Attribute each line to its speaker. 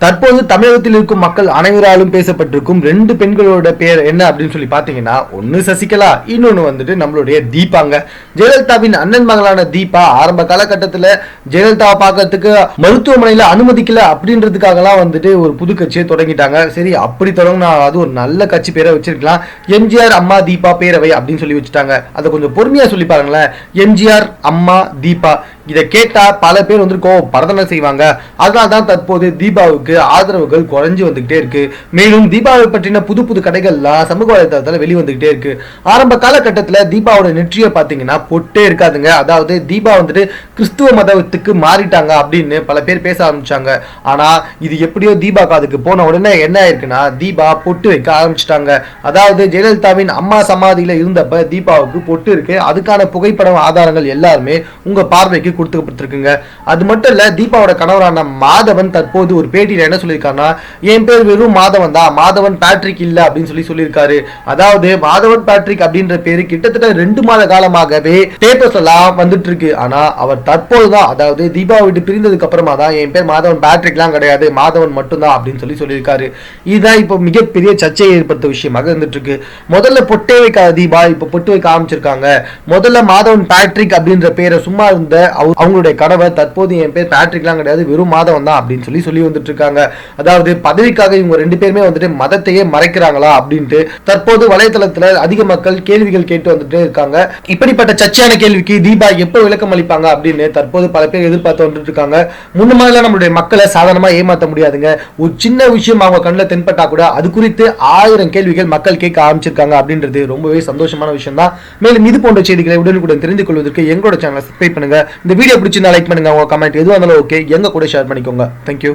Speaker 1: தற்போது தமிழகத்தில் இருக்கும் மக்கள் அனைவராலும் பேசப்பட்டிருக்கும் ரெண்டு பெண்களோட பேர் என்ன அப்படின்னு சொல்லி பாத்தீங்கன்னா ஒன்னு சசிகலா இன்னொன்னு வந்துட்டு நம்மளுடைய தீபாங்க. ஜெயலலிதாவின் அண்ணன் மகளான தீபா ஆரம்ப காலகட்டத்தில் ஜெயலலிதாவை பார்க்கறதுக்கு மருத்துவமனையில் அனுமதிக்கல அப்படின்றதுக்காகலாம் வந்துட்டு ஒரு புது கட்சியை தொடங்கிட்டாங்க. சரி அப்படி தொடங்கினா அது ஒரு நல்ல கட்சி பேரை வச்சிருக்கலாம். எம்ஜிஆர் அம்மா தீபா பேரவை அப்படின்னு சொல்லி வச்சுட்டாங்க. அதை கொஞ்சம் பொறுமையாக சொல்லி பாருங்களேன். எம்ஜிஆர் அம்மா தீபா. இதை கேட்டால் பல பேர் வந்து கோவம் பரதனை செய்வாங்க. அதனால தான் தற்போது தீபாவுக்கு ஆதரவுகள் குறைஞ்சு வந்துகிட்டே இருக்கு. மேலும் தீபாவை பற்றின புது புது கடைகள்லாம் சமூக வலைதளத்தில் வெளிவந்துகிட்டே இருக்கு. ஆரம்ப காலகட்டத்தில் தீபாவோட நெற்றியை பார்த்தீங்கன்னா பொட்டே இருக்காதுங்க. அதாவது தீபா வந்துட்டு கிறிஸ்துவ மதத்துக்கு மாறிட்டாங்க அப்படின்னு பல பேர் பேச ஆரம்பிச்சாங்க. ஆனா இது எப்படியோ தீபா காதுக்கு போன உடனே என்ன ஆயிருக்குன்னா தீபா பொட்டு வைக்க ஆரம்பிச்சிட்டாங்க. அதாவது ஜெயலலிதாவின் அம்மா சமாதியில இருந்தப்ப தீபாவுக்கு பொட்டு இருக்கு. அதுக்கான புகைப்படம் ஆதாரங்கள் எல்லாருமே உங்க பார்வைக்கு கொடுத்துக்கப்பட்டிருக்குங்க. அது மட்டும் இல்ல தீபாவோட கணவரான மாதவன் தற்போது ஒரு பேட்டியில என்ன சொல்லியிருக்காருன்னா என் பேர் வெறும் மாதவன் தான். மாதவன் பேட்ரிக் இல்ல அப்படின்னு சொல்லி சொல்லியிருக்காரு. அதாவது மாதவன் பேட்ரிக் அப்படின்ற பேரு கிட்டத்தட்ட ரெண்டு மாத காலமாகவே பேப்பர்ஸ் எல்லாம் வந்துட்டு இருக்கு ஆனா அவர் தற்போது தான் அதாவது தீபா விட்டு பிரிந்ததுக்கு அப்புறமா தான் என் பேர் மாதவன் பேட்ரிக்லாம் கிடையாது மாதவன் மட்டும்தான் அப்படின்னு சொல்லி சொல்லியிருக்காரு. இதுதான் இப்போ மிகப்பெரிய சர்ச்சையை ஏற்படுத்த விஷயமாக இருந்துட்டு இருக்கு முதல்ல பொட்டே வைக்காத தீபா இப்போ பொட்டு வைக்க ஆரம்பிச்சிருக்காங்க முதல்ல மாதவன் பேட்ரிக் அப்படின்ற பேரை சும்மா இருந்த அவங்களுடைய கணவர் தற்போது என் பேர் பேட்ரிக்லாம் கிடையாது வெறும் மாதவன் தான் அப்படின்னு சொல்லி சொல்லி வந்துட்டு இருக்காங்க அதாவது பதவிக்காக இவங்க ரெண்டு பேருமே வந்துட்டு மதத்தையே மறைக்கிறாங்களா அப்படின்ட்டு தற்போது வலைத்தளத்துல அதிக மக்கள் கேள்விகள் கேட்டு வந்துட்டே இருக்காங்க. இப்படிப்பட்ட சர்ச்சையான கேள்விக்கு தீபா எப்போ விளக்கம் அளிப்பாங்க அப்படின்னு தற்போது பல பேர் எதிர்பார்த்து வந்துட்டு இருக்காங்க முன்ன மாதிரிலாம் நம்மளுடைய மக்களை சாதாரணமாக ஏமாற்ற முடியாதுங்க. ஒரு சின்ன விஷயம் அவங்க கண்ணில் தென்பட்டா கூட அது குறித்து ஆயிரம் கேள்விகள் மக்கள் கேட்க ஆரம்பிச்சிருக்காங்க அப்படின்றது ரொம்பவே சந்தோஷமான விஷயம் தான் மேலும் இது போன்ற செய்திகளை உடனுக்குடன் தெரிந்து கொள்வதற்கு எங்களோட சேனலை சப்ஸ்கிரைப் பண்ணுங்க. இந்த வீடியோ பிடிச்சிருந்தா லைக் பண்ணுங்க. உங்க கமெண்ட் எதுவாக இருந்தாலும் ஓகே எங்க கூட ஷேர் பண்ணிக்கோங்க. தேங்க்யூ